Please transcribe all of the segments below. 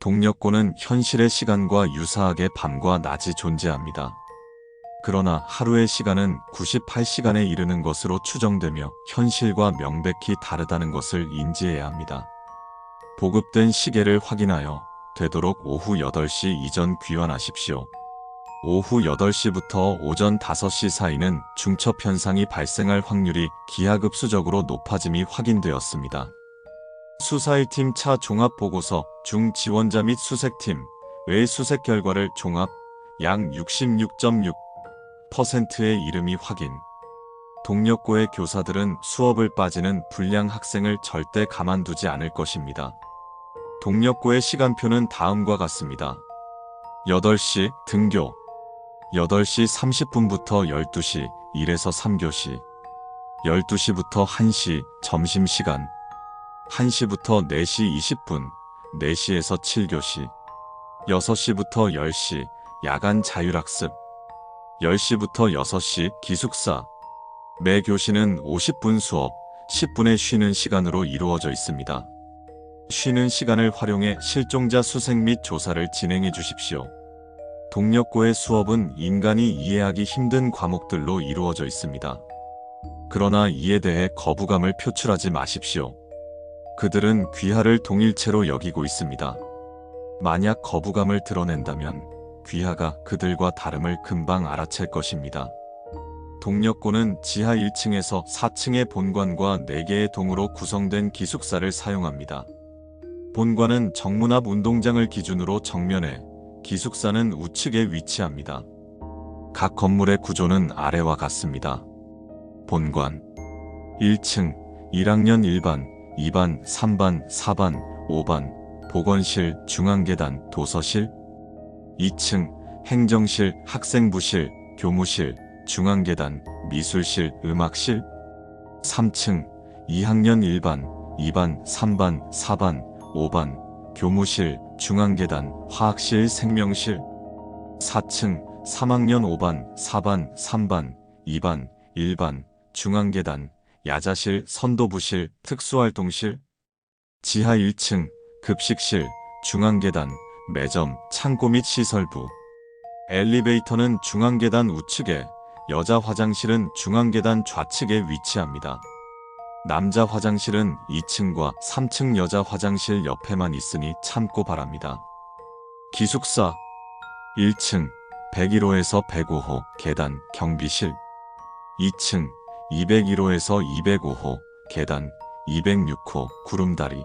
동력고는 현실의 시간과 유사하게 밤과 낮이 존재합니다. 그러나 하루의 시간은 98시간에 이르는 것으로 추정되며 현실과 명백히 다르다는 것을 인지해야 합니다. 보급된 시계를 확인하여 되도록 오후 8시 이전 귀환하십시오. 오후 8시부터 오전 5시 사이는 중첩 현상이 발생할 확률이 기하급수적으로 높아짐이 확인되었습니다. 수사 1팀 차 종합 보고서 중 지원자 및 수색팀 외 수색 결과를 종합 약 66.6%의 이름이 확인. 동력고의 교사들은 수업을 빠지는 불량 학생을 절대 가만두지 않을 것입니다. 동력고의 시간표는 다음과 같습니다. 8시 등교 8시 30분부터 12시 1에서 3교시 12시부터 1시 점심시간 1시부터 4시 20분 4시에서 7교시 6시부터 10시 야간 자율학습 10시부터 6시 기숙사 매 교시는 50분 수업 10분의 쉬는 시간으로 이루어져 있습니다. 쉬는 시간을 활용해 실종자 수색 및 조사를 진행해 주십시오. 동력고의 수업은 인간이 이해하기 힘든 과목들로 이루어져 있습니다. 그러나 이에 대해 거부감을 표출하지 마십시오. 그들은 귀하를 동일체로 여기고 있습니다. 만약 거부감을 드러낸다면 귀하가 그들과 다름을 금방 알아챌 것입니다. 동력고는 지하 1층에서 4층의 본관과 4개의 동으로 구성된 기숙사를 사용합니다. 본관은 정문 앞 운동장을 기준으로 정면에, 기숙사는 우측에 위치합니다. 각 건물의 구조는 아래와 같습니다. 본관 1층 1학년 1반, 2반, 3반, 4반, 5반 보건실, 중앙계단, 도서실 2층 행정실, 학생부실, 교무실, 중앙계단, 미술실, 음악실 3층 2학년 1반, 2반, 3반, 4반, 5반 교무실, 중앙계단, 화학실, 생명실 4층 3학년 5반, 4반, 3반, 2반, 1반, 중앙계단, 야자실, 선도부실, 특수활동실 지하 1층 급식실, 중앙계단, 매점, 창고 및 시설부 엘리베이터는 중앙계단 우측에 여자 화장실은 중앙계단 좌측에 위치합니다. 남자 화장실은 2층과 3층 여자 화장실 옆에만 있으니 참고 바랍니다. 기숙사 1층 101호에서 105호 계단 경비실 2층 201호에서 205호 계단 206호 구름다리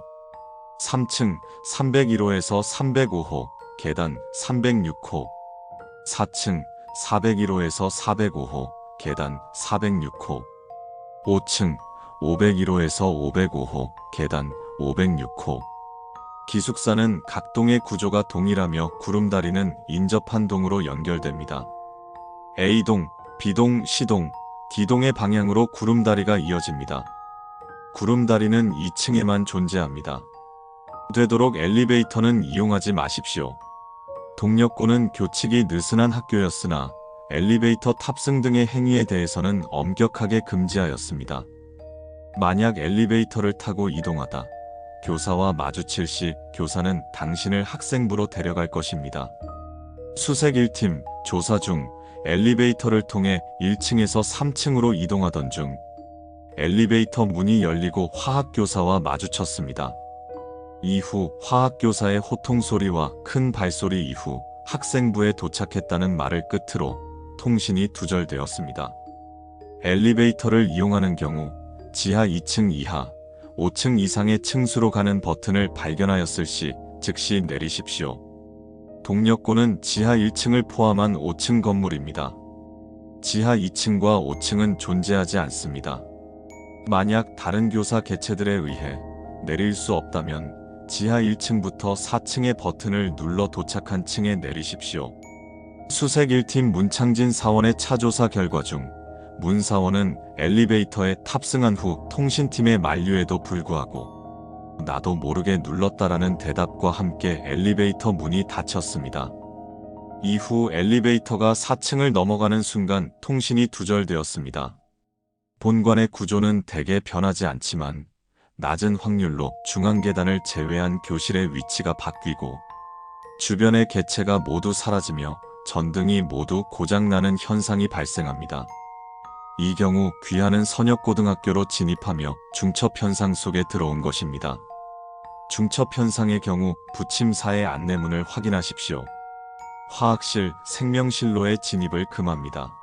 3층 301호에서 305호 계단 306호 4층 401호에서 405호 계단 406호 5층 501호에서 505호 계단 506호 기숙사는 각 동의 구조가 동일하며 구름다리는 인접한 동으로 연결됩니다. A동, B동, C동, D동의 방향으로 구름다리가 이어집니다. 구름다리는 2층에만 존재합니다. 되도록 엘리베이터는 이용하지 마십시오. 동력고는 교칙이 느슨한 학교였으나 엘리베이터 탑승 등의 행위에 대해서는 엄격하게 금지하였습니다. 만약 엘리베이터를 타고 이동하다 교사와 마주칠 시 교사는 당신을 학생부로 데려갈 것입니다. 수색 1팀 조사 중 엘리베이터를 통해 1층에서 3층으로 이동하던 중 엘리베이터 문이 열리고 화학교사와 마주쳤습니다. 이후 화학교사의 호통 소리와 큰 발소리 이후 학생부에 도착했다는 말을 끝으로 통신이 두절되었습니다. 엘리베이터를 이용하는 경우 지하 2층 이하, 5층 이상의 층수로 가는 버튼을 발견하였을 시 즉시 내리십시오. 동력고는 지하 1층을 포함한 5층 건물입니다. 지하 2층과 5층은 존재하지 않습니다. 만약 다른 교사 개체들에 의해 내릴 수 없다면 지하 1층부터 4층의 버튼을 눌러 도착한 층에 내리십시오. 수색 1팀 문창진 사원의 차조사 결과 중 문사원은 엘리베이터에 탑승한 후 통신팀의 만류에도 불구하고 나도 모르게 눌렀다라는 대답과 함께 엘리베이터 문이 닫혔습니다. 이후 엘리베이터가 4층을 넘어가는 순간 통신이 두절되었습니다. 본관의 구조는 대개 변하지 않지만 낮은 확률로 중앙 계단을 제외한 교실의 위치가 바뀌고 주변의 개체가 모두 사라지며 전등이 모두 고장나는 현상이 발생합니다. 이 경우 귀하는 선역고등학교로 진입하며 중첩 현상 속에 들어온 것입니다. 중첩 현상의 경우 부침사의 안내문을 확인하십시오. 화학실, 생명실로의 진입을 금합니다.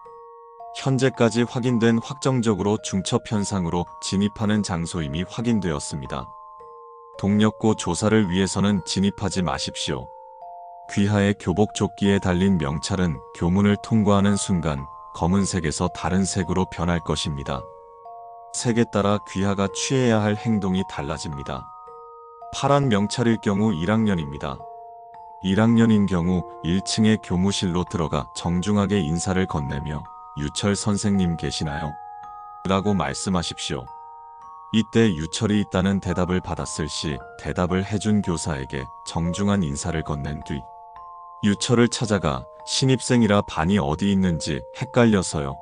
현재까지 확인된 확정적으로 중첩 현상으로 진입하는 장소임이 확인되었습니다. 동력고 조사를 위해서는 진입하지 마십시오. 귀하의 교복 조끼에 달린 명찰은 교문을 통과하는 순간 검은색에서 다른 색으로 변할 것입니다. 색에 따라 귀하가 취해야 할 행동이 달라집니다. 파란 명찰일 경우 1학년입니다. 1학년인 경우 1층의 교무실로 들어가 정중하게 인사를 건네며 유철 선생님 계시나요? 라고 말씀하십시오. 이때 유철이 있다는 대답을 받았을 시 대답을 해준 교사에게 정중한 인사를 건넨 뒤 유철을 찾아가 신입생이라 반이 어디 있는지 헷갈려서요.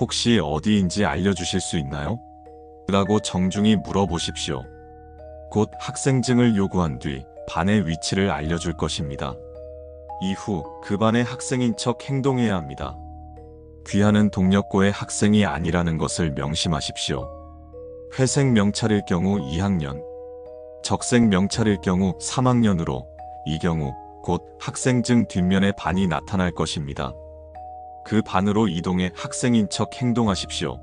혹시 어디인지 알려주실 수 있나요? 라고 정중히 물어보십시오. 곧 학생증을 요구한 뒤 반의 위치를 알려줄 것입니다. 이후 그 반의 학생인 척 행동해야 합니다. 귀하는 동력고의 학생이 아니라는 것을 명심하십시오. 회색 명찰일 경우 2학년, 적색 명찰일 경우 3학년으로 이 경우 곧 학생증 뒷면에 반이 나타날 것입니다. 그 반으로 이동해 학생인 척 행동하십시오.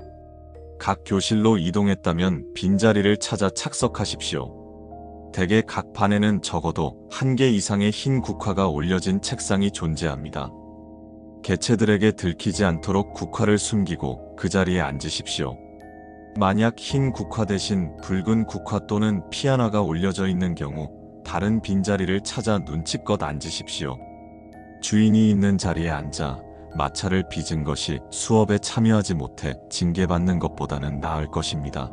각 교실로 이동했다면 빈자리를 찾아 착석하십시오. 대개 각 반에는 적어도 한 개 이상의 흰 국화가 올려진 책상이 존재합니다. 개체들에게 들키지 않도록 국화를 숨기고 그 자리에 앉으십시오. 만약 흰 국화 대신 붉은 국화 또는 피아나가 올려져 있는 경우 다른 빈자리를 찾아 눈치껏 앉으십시오. 주인이 있는 자리에 앉아 마찰을 빚은 것이 수업에 참여하지 못해 징계받는 것보다는 나을 것입니다.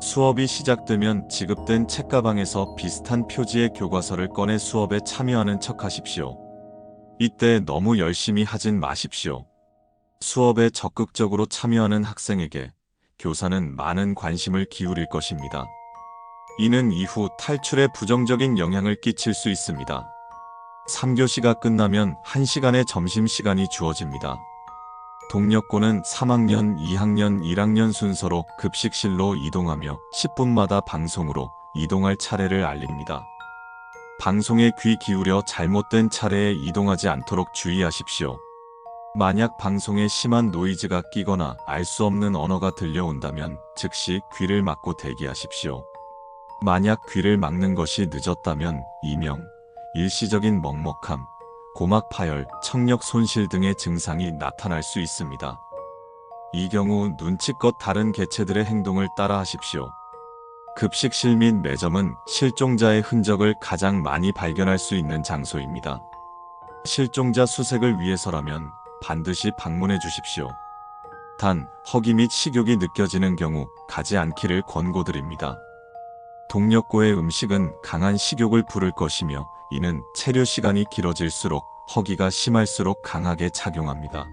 수업이 시작되면 지급된 책가방에서 비슷한 표지의 교과서를 꺼내 수업에 참여하는 척 하십시오. 이때 너무 열심히 하진 마십시오. 수업에 적극적으로 참여하는 학생에게 교사는 많은 관심을 기울일 것입니다. 이는 이후 탈출에 부정적인 영향을 끼칠 수 있습니다. 3교시가 끝나면 1시간의 점심시간이 주어집니다. 동력고는 3학년, 2학년, 1학년 순서로 급식실로 이동하며 10분마다 방송으로 이동할 차례를 알립니다. 방송에 귀 기울여 잘못된 차례에 이동하지 않도록 주의하십시오. 만약 방송에 심한 노이즈가 끼거나 알 수 없는 언어가 들려온다면 즉시 귀를 막고 대기하십시오. 만약 귀를 막는 것이 늦었다면 이명, 일시적인 먹먹함, 고막 파열, 청력 손실 등의 증상이 나타날 수 있습니다. 이 경우 눈치껏 다른 개체들의 행동을 따라 하십시오. 급식실 및 매점은 실종자의 흔적을 가장 많이 발견할 수 있는 장소입니다. 실종자 수색을 위해서라면 반드시 방문해 주십시오. 단, 허기 및 식욕이 느껴지는 경우 가지 않기를 권고드립니다. 동력고의 음식은 강한 식욕을 부를 것이며 이는 체류 시간이 길어질수록 허기가 심할수록 강하게 작용합니다.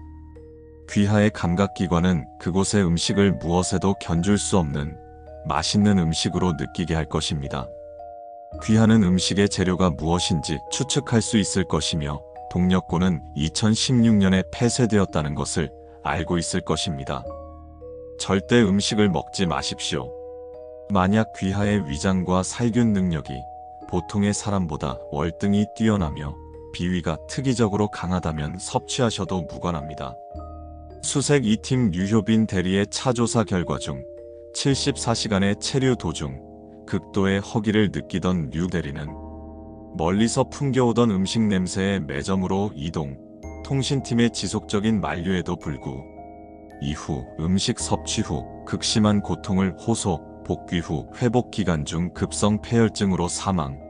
귀하의 감각기관은 그곳의 음식을 무엇에도 견줄 수 없는 맛있는 음식으로 느끼게 할 것입니다. 귀하는 음식의 재료가 무엇인지 추측할 수 있을 것이며 동력고는 2016년에 폐쇄되었다는 것을 알고 있을 것입니다. 절대 음식을 먹지 마십시오. 만약 귀하의 위장과 살균 능력이 보통의 사람보다 월등히 뛰어나며 비위가 특이적으로 강하다면 섭취하셔도 무관합니다. 수색 2팀 유효빈 대리의 차조사 결과 중 74시간의 체류 도중 극도의 허기를 느끼던 류 대리는 멀리서 풍겨오던 음식 냄새의 매점으로 이동, 통신팀의 지속적인 만류에도 불구 이후 음식 섭취 후 극심한 고통을 호소, 복귀 후 회복 기간 중 급성 폐혈증으로 사망.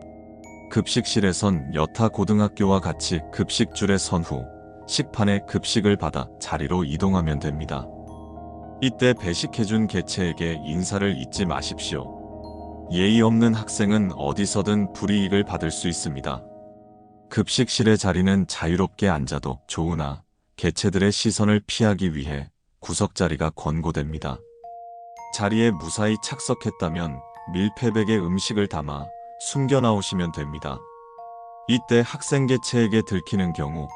급식실에선 여타 고등학교와 같이 급식줄에 선 후 식판에 급식을 받아 자리로 이동하면 됩니다. 이때 배식해준 개체에게 인사를 잊지 마십시오. 예의 없는 학생은 어디서든 불이익을 받을 수 있습니다. 급식실의 자리는 자유롭게 앉아도 좋으나 개체들의 시선을 피하기 위해 구석자리가 권고됩니다. 자리에 무사히 착석했다면 밀폐백에 음식을 담아 숨겨 나오시면 됩니다. 이때 학생 개체에게 들키는 경우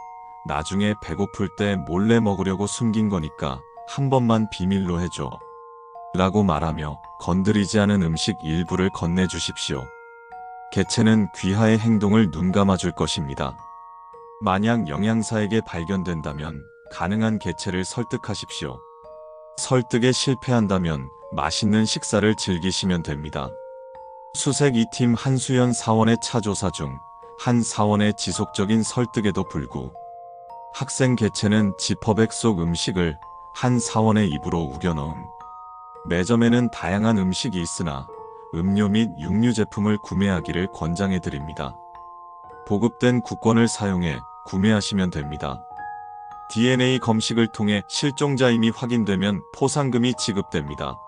나중에 배고플 때 몰래 먹으려고 숨긴 거니까 한 번만 비밀로 해줘. 라고 말하며 건드리지 않은 음식 일부를 건네주십시오. 개체는 귀하의 행동을 눈 감아줄 것입니다. 만약 영양사에게 발견된다면 가능한 개체를 설득하십시오. 설득에 실패한다면 맛있는 식사를 즐기시면 됩니다. 수색 2팀 한수연 사원의 차조사 중 한 사원의 지속적인 설득에도 불구 학생 개체는 지퍼백 속 음식을 한 사원의 입으로 우겨넣음. 매점에는 다양한 음식이 있으나 음료 및 육류 제품을 구매하기를 권장해 드립니다. 보급된 국권을 사용해 구매하시면 됩니다. DNA 검식을 통해 실종자임이 확인되면 포상금이 지급됩니다.